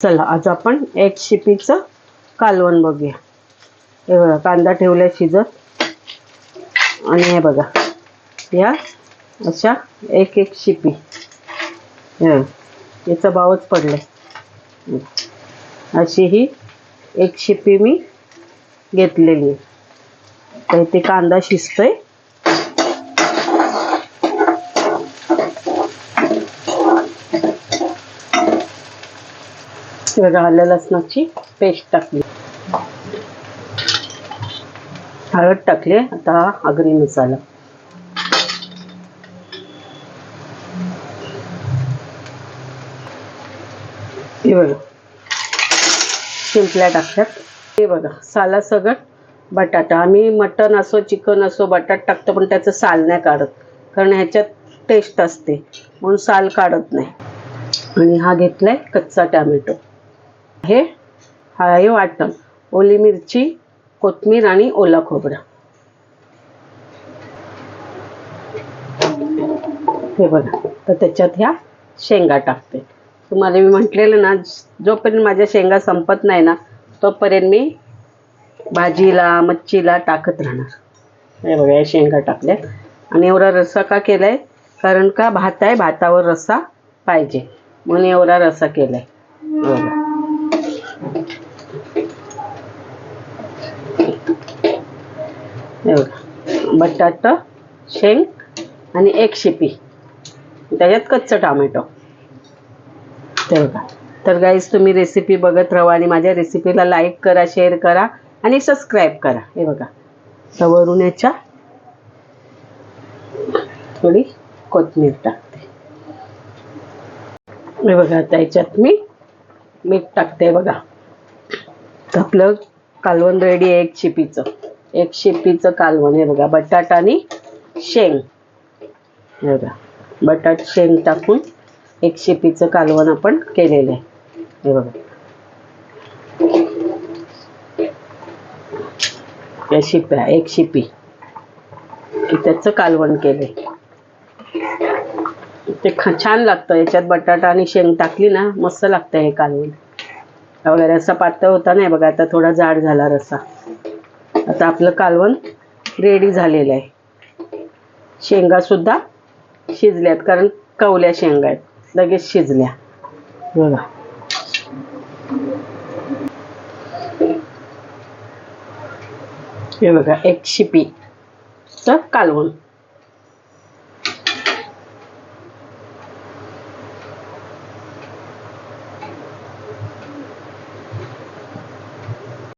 चला आज आपण एक शिपीचं कालवण बघूया. हे बघा कांदा ठेवलाय शिजत. आणि हे बघा या अशा एक एक शिपी. याचा भावच पडलाय. अशी ही एक शिपी मी घेतलेली आहे. तर ते कांदा शिजतोय. हे लसणाची पेस्ट टाकली. हळद टाकले आता हा आगरी मसाला. हे बघा. शिंपल्या टाकतात. हे बघा साला सगट बटाटा. आम्ही मटन असो चिकन असो बटाट टाकतो पण त्याचं साल नाही काढत. कारण ह्याच्यात टेस्ट असते. म्हणून साल काढत नाही. आणि हा घेतलाय कच्चा टॅमॅटो. हे हे वाटण ओली मिरची कोथमीर आणि ओला खोबरा. हे बघा. तर त्याच्यात ह्या शेंगा टाकते. तुम्हाला मी म्हटलेलं ना जोपर्यंत माझ्या शेंगा संपत नाही ना तोपर्यंत मी भाजीला मच्छीला टाकत राहणार. हे बघा या शेंगा टाकल्या आणि एवढा रस्सा का केलाय? कारण का? भात आहे भातावर रस्सा पाहिजे. म्हणून एवढा रस्सा केलाय. बघा. हे बटाटा शेंग आणि एक शिपी. त्याच्यात कच्च टोमॅटो. ते बघा. तर गाईज तुम्ही रेसिपी बघत राहा आणि माझ्या रेसिपीला लाईक करा शेअर करा आणि सबस्क्राईब करा. हे बघा. तर वरून याच्या थोडी कोथमीर टाकते. हे बघा त्याच्यात मी मीठ टाकते बघा. आपलं कालवण रेडी आहे एक शिपीचं. एक शिपीचं कालवण हे बघा. बटाटा आणि शेंग. हे बघा. बटाट शेंग टाकून एक शिपीचं कालवण आपण केलेलं आहे. हे बघा. या शिप्या एक शिपी. की त्याचं कालवण केलंय. ते ख छान लागतं. याच्यात बटाटा आणि शेंग टाकली ना मस्त लागतं हे कालवण. वगैरे रस्सा पातळ होता नाही बघा आता थोडा जाड झाला रस्सा. आता आपलं कालवण रेडी झालेलं आहे. शेंगा सुद्धा शिजल्यात कारण कवल्या शेंगा आहेत. लगेच शिजल्या. बघा. हे बघा. एक शिपी. चं कालवण.